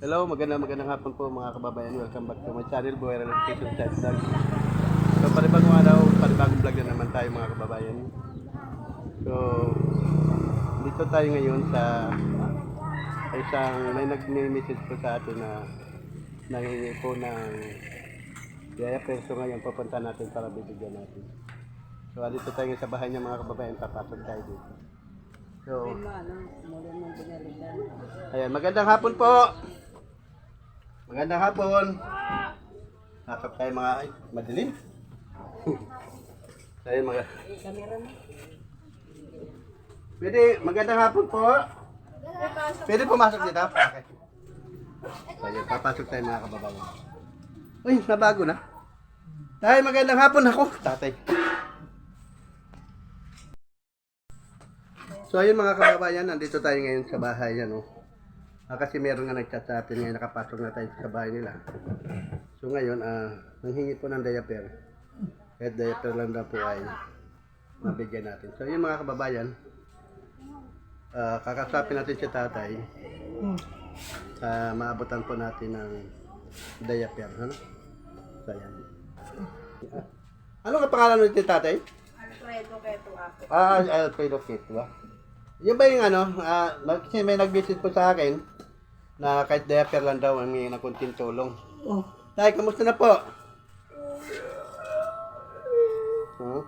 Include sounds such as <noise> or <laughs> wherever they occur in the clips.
Hello, magandang magandang hapon po mga kababayan. Welcome back to my channel, Boy Relocation Chat Vlog. So, panibagong araw, panibagong vlog na naman tayo mga kababayan. So, dito tayo ngayon sa isang may nag-message po sa atin na nangingi po ng Yaya Perso ngayon, pupunta natin para bibigyan natin. So, dito tayo sa bahay niya mga kababayan, papasok tayo dito. So, Ayan, magandang hapon po. Magandang hapon. Pasok tayo mga, ay, madilim. <laughs> Ayan, mga... Pwede, magandang hapon po. Pwede pumasok dito? Okay. Ayan, papasok tayo mga kababayan. Uy, nabago na. Ay, magandang hapon ako. Tatay. So ayun mga kababayan, nandito tayo ngayon sa bahay ano. Ah, kasi meron nga nagchat sa atin ngayon, nakapasok na tayo sa bahay nila. So ngayon, ah, nanghingi po ng diaper. Kahit diaper lang daw po ay mabigyan natin. So yun mga kababayan, ah, kakasapin natin si tatay. Ah, maabutan po natin ng diaper. Ano? So yan. Ano ka pangalan nito tatay? Alfredo Keto Apo. Ah, Alfredo Kit, ba? Yung ba yung ano, ah, kasi may nag-visit po sa akin na kahit diaper lang daw ang may nakunting tulong. Oh. Tay, kamusta na po? Hmm?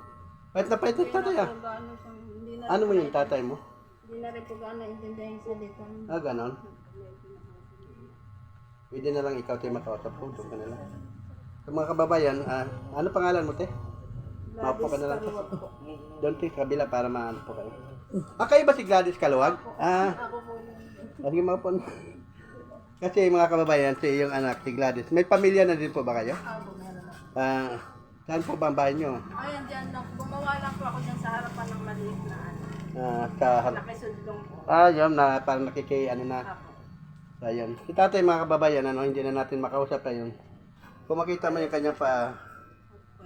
Kahit na pahit na tatay ah. Na, Ano mo yung tatay mo? hindi na rin po gaano intindihan sa salita. Ah, ganon. Pwede na lang ikaw tayo makausap po. Doon ka na lang. Sa mga kababayan, ah, ano pangalan mo te? Mapo ka na lang. Doon te, kabila para maano po kayo. Ah, kayo ba si Gladys Kaluwag? Ah, Ako po yung Sige mga po. Kasi mga kababayan, si yung anak, si Gladys. May pamilya na din po ba kayo? ako meron na. Ah, saan po ba ang bahay nyo? Ayan dyan lang, gumawa lang po ako dyan sa harapan ng maliit na ano. Ah, sa Nakisudlong po. Ah, yun, na parang nakiki, ano na. Ako. Ayun. Si tatay mga kababayan, ano, hindi na natin makausap na yun. Kung makita mo yung kanya pa,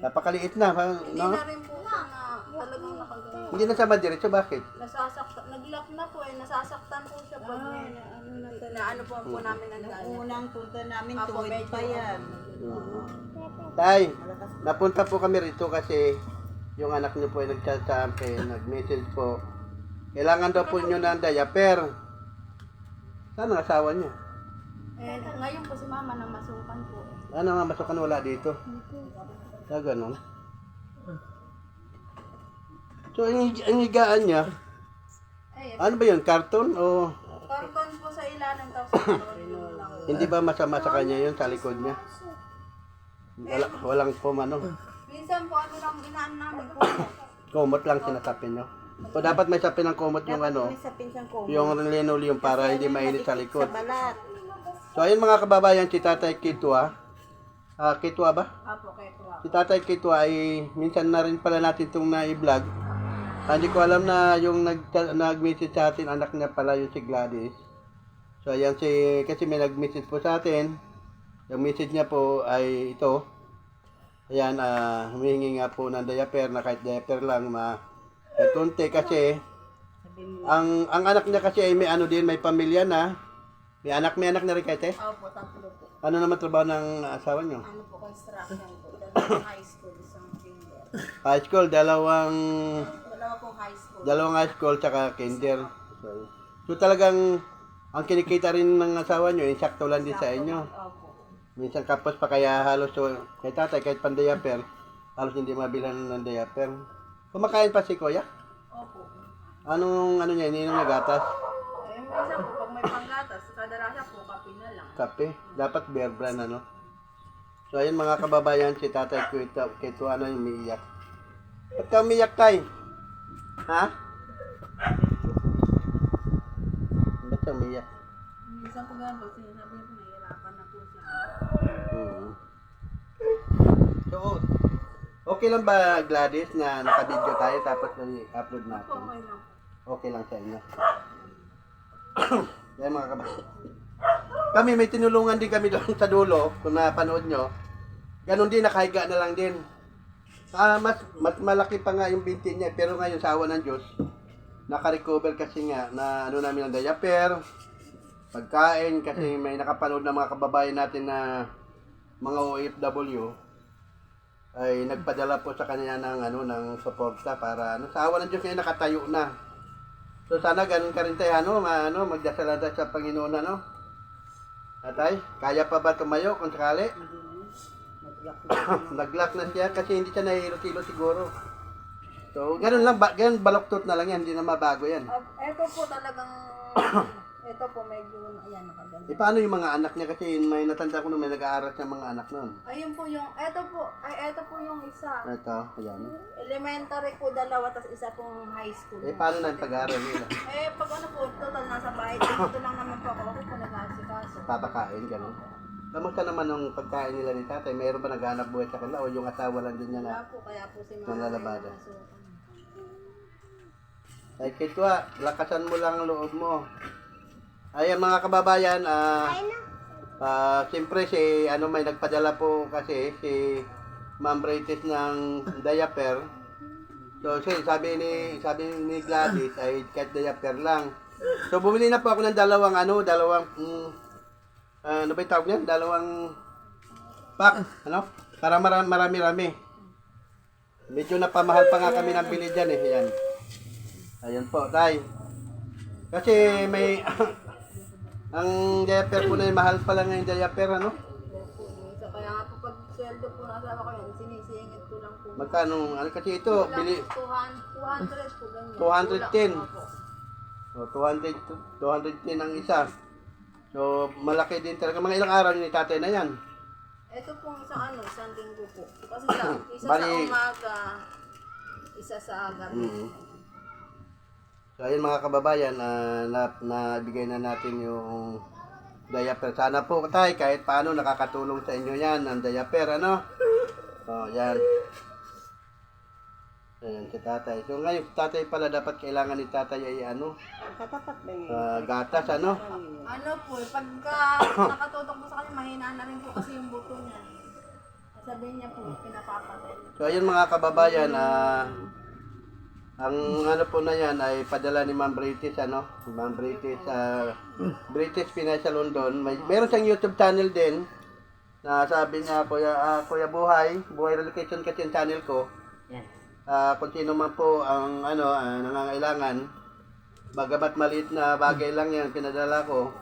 napakaliit na. parang, Hindi no? na rin po siya na talagang nakagawa. Hindi na sa madiretso, bakit? Nasasaktan, nag-lock na po eh, nasasaktan po siya pag may, ano na, na ano po po namin ang gano'n. Unang punta namin Ako, tuwid medyo- pa yan. Tay, napunta po kami rito kasi yung anak niyo po ay nagchat sa akin, nag-message po. Kailangan daw po niyo ng diaper. Saan ang asawa niyo? Eh, ngayon po si mama na masukan po. Ano nga, masukan wala dito. Ah, ganun. So, ang, ang higaan niya, Eh, ano ba yun, karton o karton po sa ilalim tapos karton lang. Hindi ba masama sa kanya yun sa likod niya? Wala, walang pumano. Minsan po ano lang inaan namin. Kumot lang sinasapin niyo. O dapat may sapin ng kumot yung ano, May sa pinsang ko. yung linoleum para hindi mainit sa likod. Sa balat. So ayun mga kababayan, si Tatay Kitwa, ah Kitwa ba? Apo kay Tuwa. Si Tatay Kitwa ay minsan na rin pala natin itong na-vlog. Ah, Hindi ko alam na yung nag nag-message sa atin, anak niya pala yung si Gladys. So ayan si, kasi may nag-message po sa atin. Yung message niya po ay ito. Ayan, ah humihingi nga po ng diaper na kahit diaper lang ma tunti kasi ang ang anak niya kasi ay may ano din, may pamilya na. May anak, may anak na rin kayo, te? Opo, tatlo po. Ano naman trabaho ng asawa niyo? Ano po, construction po. Dalawang high school, isang kinder. High school, dalawang Dalawa po high school. dalawang high school tsaka kinder. So, so talagang ang kinikita rin ng asawa niyo, insakto lang din sa inyo. Opo. Minsan kapos pa kaya halos so, kay tatay kahit pan diaper, halos hindi mabilan ng diaper. Kumakain pa si Kuya? Opo. Anong ano niya, ininom niya gatas? Eh, minsan po, pag may panggatas, kadalasan po, kape na lang. Kape. Dapat bear brand ano. So ayun mga kababayan, si tatay ito, kito ano yung umiiyak. Ba't ka umiiyak tay? Ha? Umiiyak? Minsan po gano'n, pag sinasabi ko, nahihirapan na po siya. Hmm. So, okay lang ba Gladys na naka-video tayo tapos i-upload natin? Okay lang. Okay lang sa inyo. <coughs> Yan mga kababayan. Kami may tinulungan din kami doon sa dulo, kung napanood nyo. Ganon din, nakahiga na lang din. Ah, mas, mas malaki pa nga yung binti niya, pero ngayon sa awa ng Diyos, naka-recover kasi nga na ano namin ang diaper, pagkain kasi may nakapanood na mga kababayan natin na mga OFW ay nagpadala po sa kanya ng ano ng suporta para ano sa awa ng Diyos ngayon nakatayo na. So sana ganun ka rin tayo ano, ma, ano magdasal sa Panginoon ano. Atay, kaya pa ba tumayo kung sakali? Nag-lock na siya <coughs> kasi hindi siya nahihilo-hilo siguro. So, ganun lang, ba, ganun baloktot na lang yan, hindi na mabago yan. Ah, eto po talagang, <coughs> eto po medyo, ayan, nakaganda. Eh, paano yung mga anak niya? Kasi may natanda ko na may nag-aaral siya mga anak nun. Ayun po yung, eto po, ay eto po yung isa. Ito, ayan. Elementary po dalawa, tapos isa pong high school. Eh, paano na yung pag-aaral nila? Eh, pag ano po, total nasa bahay, dito lang naman po ako, ako po nag-aasikaso. Papakain, ganun. Kamusta naman ang pagkain nila ni tatay? Mayroon ba naghanap buhay sa kanila o yung asawa lang din niya na? Wala po, kaya po si mama labada. ay Kitwa, lakasan mo lang ang loob mo. Ayan mga kababayan, ah, ah, siyempre si, ano may nagpadala po kasi si Ma'am Britis ng diaper. So, si, sabi ni, sabi ni Gladys ay kahit diaper lang. So, bumili na po ako ng dalawang, ano, dalawang, mm, ah, ano ba yung tawag niyan? Dalawang pack, ano? Para marami, marami-rami. Medyo napamahal pa nga kami ng bili dyan eh, yan. Ayan po, tay. Kasi may ang diaper po na yun, mahal pa lang yung diaper, ano? So, kaya nga po pag sweldo po ng asawa ko yan, sinisingit ko lang po. Magkano? Ano kasi ito, bili po, 200, 200 po ganyan. 210. Kulang, opo. oh, 200 to- 210 ang isa. So, malaki din talaga. Mga ilang araw ni tatay na yan. Ito pong isang ano, isang linggo po. Kasi sa, <coughs> isa Bali- sa umaga, isa sa gabi. Mhm. So, ayun mga kababayan, ah, na, nabigay na natin yung diaper. Sana po tay, kahit paano nakakatulong sa inyo yan, ang diaper, ano? <laughs> Oh, yan. Ayan, si tatay. So ngayon, tatay pala dapat kailangan ni tatay ay ano, Katapat ba yun? ah, gatas, ano? Ano po, eh, pagka <coughs> nakatutok po sa kanya, mahina na rin po kasi yung buto niya. Sabihin niya po, pinapapatay. So ayun mga kababayan, ah, ang ano po na yan ay padala ni Ma'am British, ano? Ma'am British, ah, British Financial London. May, meron siyang YouTube channel din na sabi niya, Kuya, ah, Kuya Buhay, Buhay Relocation kasi yung channel ko. Yan. Ah, kung sino man po ang ano, ah, nangangailangan, bagamat maliit na bagay lang yan, pinadala ko,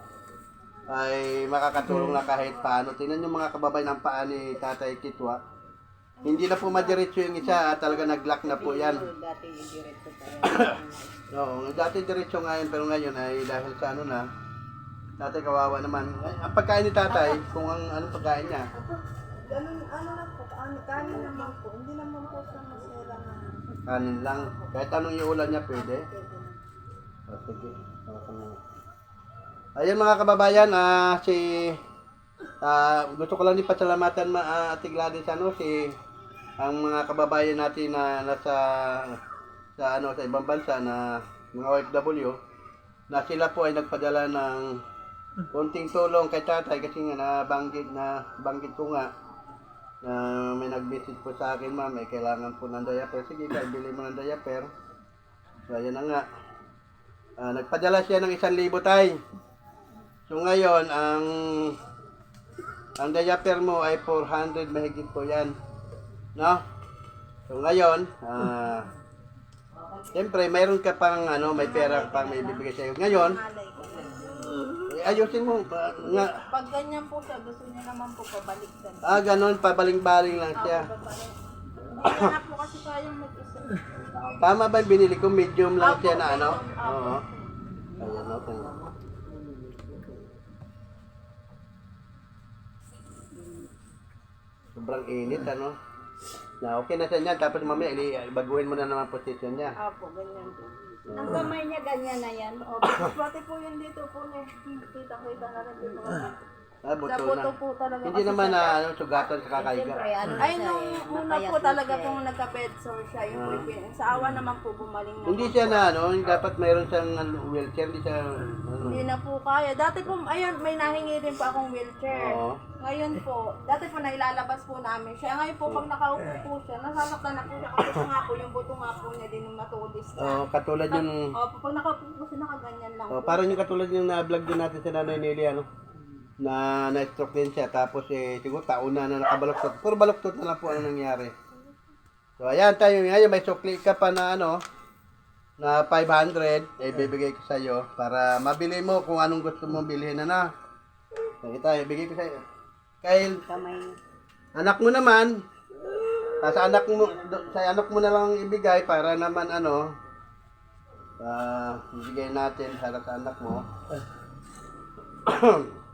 ay makakatulong na kahit paano. Tingnan yung mga kababayan ng paa ni Tatay Kitwa. Hindi na po madiretso yung isa, at talaga nag-lock na po yan. Dati diretso pa yan. <coughs> Oo, dati diretso nga yun, pero ngayon ay dahil sa ano na, tatay kawawa naman. Ay, Ang pagkain ni tatay, kung ang anong pagkain niya, Ganun, ano na po, ano, kanin naman po. Hindi naman po siya masira. Kanin lang. Kahit anong iulan niya, pwede. O, sige. Okay na. Ayun mga kababayan, ah, si ah, gusto ko lang din pasalamatan ma ah, Ate Gladys ano si ang mga kababayan natin na nasa sa ano sa ibang bansa na mga OFW na sila po ay nagpadala ng konting tulong kay tatay kasi nga nabanggit na banggit ko nga na may nag-visit po sa akin ma'am may kailangan po ng diaper sige kaya bili mo ng diaper so ayan na nga Ah, nagpadala siya ng isang libo tay So ngayon, ang ang diaper mo ay 400 mahigit po yan. No? So ngayon, ah Siyempre, mayroon ka pang ano, may pera pang may bibigay sa'yo. Ngayon, eh, ayusin mo. ba- nga, Pag ganyan po siya, gusto niya naman po pabalik sa ah, ganon, pabaling-baling lang siya. Babalik. Hindi niya na po kasi kayang mag-isa. Tama ba yung binili ko? Medium lang siya na ano? Oo. Ayan, okay. Sobrang init, ano? Na okay na siya niyan, tapos mamaya baguhin mo na naman position niya. Apo, ganyan po. Ang kamay niya ganyan na yan. O, <coughs> pati po yun dito po niya. Kita-kita na rin dito. Ah, Sa buto buto na. po talaga. Hindi kasi naman siya- na ano, sugatan sa kakaiga. Siyempre, ano na Ay, siya nung eh, una po talaga siya pong nagka-bed sore siya. Yung Ah. sa awa naman po gumaling na. Hindi siya na ano, dapat mayroon siyang ano, wheelchair, hindi siya Hindi na po kaya. Dati po, ayun, may nahingi din po akong wheelchair. Oo. Ngayon po, dati po nailalabas po namin siya. Ngayon po, pag nakaupo po siya, nasasaktan na po siya kasi po nga po, yung buto nga po niya din yung matudis na. Oh, katulad yung Opo, pag nakaupo po siya, nakaganyan lang oh, po. parang yung katulad yung na-vlog din natin si Nanay Nelly ano na na-stroke din siya tapos eh siguro taon na na nakabaloktot. Puro baloktot na lang po ang nangyari. So ayan tayo ngayon may sukli ka pa na ano na 500 eh bibigay ko sa iyo para mabili mo kung anong gusto mong bilhin na na. So ito ibigay ko sa iyo. Kyle, Kamay. anak mo naman ah, sa anak mo sa anak mo na lang ibigay para naman ano ah ibigay natin para sa anak mo <coughs>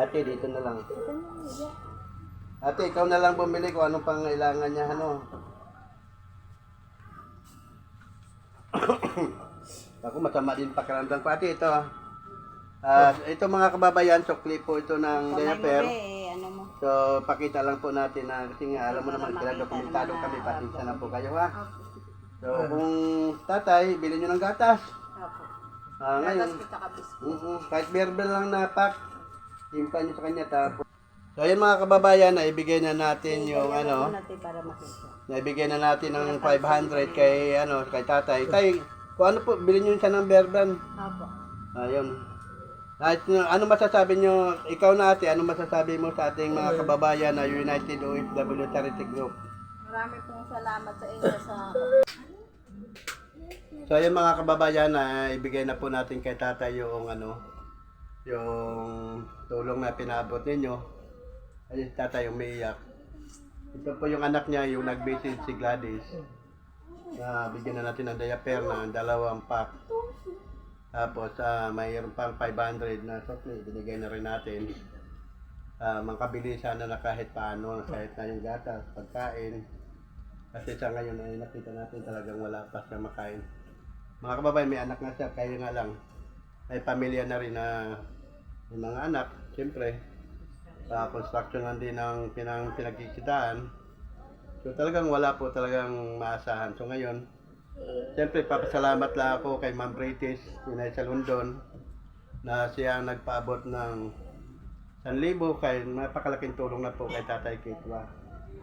Ate, dito na lang. Ate, ikaw na lang bumili kung anong pangailangan niya, ano. Ako, masama din pakiramdam ko. Ate, ito. Ah, ito mga kababayan, sukli po ito ng diaper. eh, ano mo. So, pakita lang po natin na kasi nga alam mo naman kailan dokumentado kami, pasensya na po kayo ha. So, kung tatay, bilhin nyo ng gatas. Opo. Ah, ngayon. Oo, kahit berbel lang na pack, timpa nyo sa kanya tapos. So, ayan mga kababayan, naibigay na natin yung ano, Ano natin para makita. Naibigay na natin ng 500 kay ano, kay tatay. Tay, kung ano po, bilhin nyo siya ng berbel. Opo. Ayun. At ano masasabi nyo, ikaw na ate, ano masasabi mo sa ating mga kababayan na United OFW Charity Group? Marami pong salamat sa inyo sa So ayun mga kababayan na ibigay na po natin kay tatay yung ano yung tulong na pinabot ninyo. Ayun tatay yung umiiyak. Ito po yung anak niya yung nag-visit si Gladys. Na bigyan na natin ng diaper na dalawang pack. Tapos ah mayroon pang 500 na sukli, binigay na rin natin. Ah, mangkabili sana na kahit paano, kahit na yung gatas, pagkain. Kasi sa ngayon ay nakita natin talagang wala pa siya makain. Mga kababayan, may anak na siya, kaya nga lang. May pamilya na rin na may mga anak, siyempre. Sa construction din ang pinang pinagkikitaan. So talagang wala po talagang maasahan. So ngayon, siyempre papasalamat lang ako kay Ma'am British, Pinay sa London, na siya ang nagpaabot ng 1,000 kay napakalaking tulong na po kay Tatay Kitwa.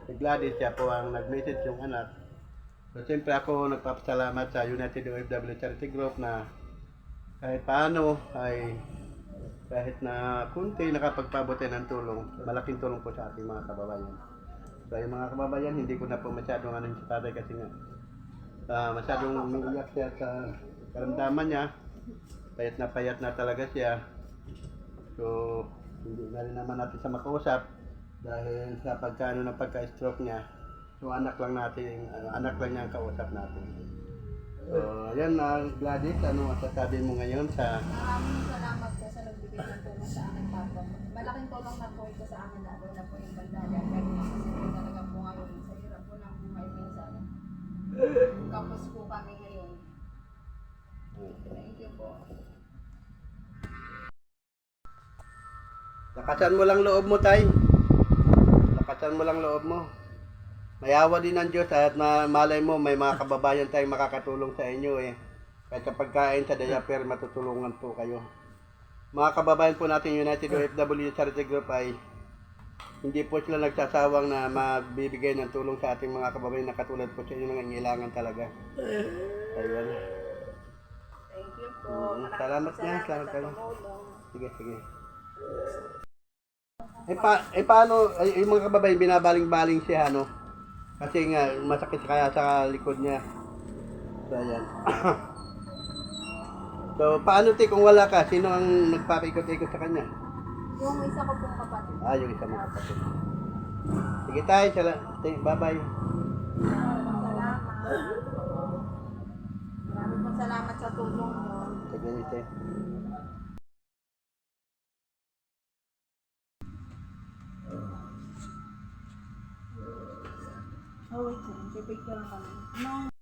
Si Gladys siya po ang nag-message yung anak. So siyempre ako nagpapasalamat sa United OFW Charity Group na kahit paano ay kahit na kunti nakapagpabuti ng tulong, malaking tulong po sa ating mga kababayan. So yung mga kababayan, hindi ko na po masyadong ano sa tatay kasi nga ah, masyadong umiiyak siya sa karamdaman niya. Payat na payat na talaga siya. So, hindi na rin naman natin siya makausap dahil sa pagkano ng pagka-stroke niya. So, anak lang natin, ano, anak lang niya ang kausap natin. So, yan na, Gladys, ano masasabi mo ngayon sa Maraming salamat po sa nagbigay ng tulong sa akin, Papa. Malaking tulong na po ito sa akin, lalo na po yung. Pero kasi po talaga po ngayon, sa hirap po ng buhay minsan. Kapos po kami ngayon. Thank you po. Lakasan mo lang loob mo, tay. Lakasan mo lang loob mo. Mayawa din ng Diyos at ma- malay mo may mga kababayan tayong makakatulong sa inyo eh. Kahit sa pagkain sa diaper, matutulungan po kayo. Mga kababayan po natin United OFW Charity Group ay hindi po sila nagsasawang na mabibigay ng tulong sa ating mga kababayan na katulad po sa inyo nangangailangan talaga. Ayun. Thank you po. Mm, salamat nga, salamat salamat sa kayo. Sige, sige. Eh, pa, eh paano, ay, yung mga kababayan, binabaling-baling siya, ano? Kasi nga, masakit kaya sa likod niya. So, ayan. <coughs> so, paano, te, kung wala ka, sino ang nagpapikot-ikot sa kanya? Yung isa ko pong kapatid. Ah, yung isa mo kapatid. Sige tayo, sala, bye-bye. Salamat. Maraming salamat sa tulong mo. Sige, te. Oh, wait lang. Pipicture lang kami. No.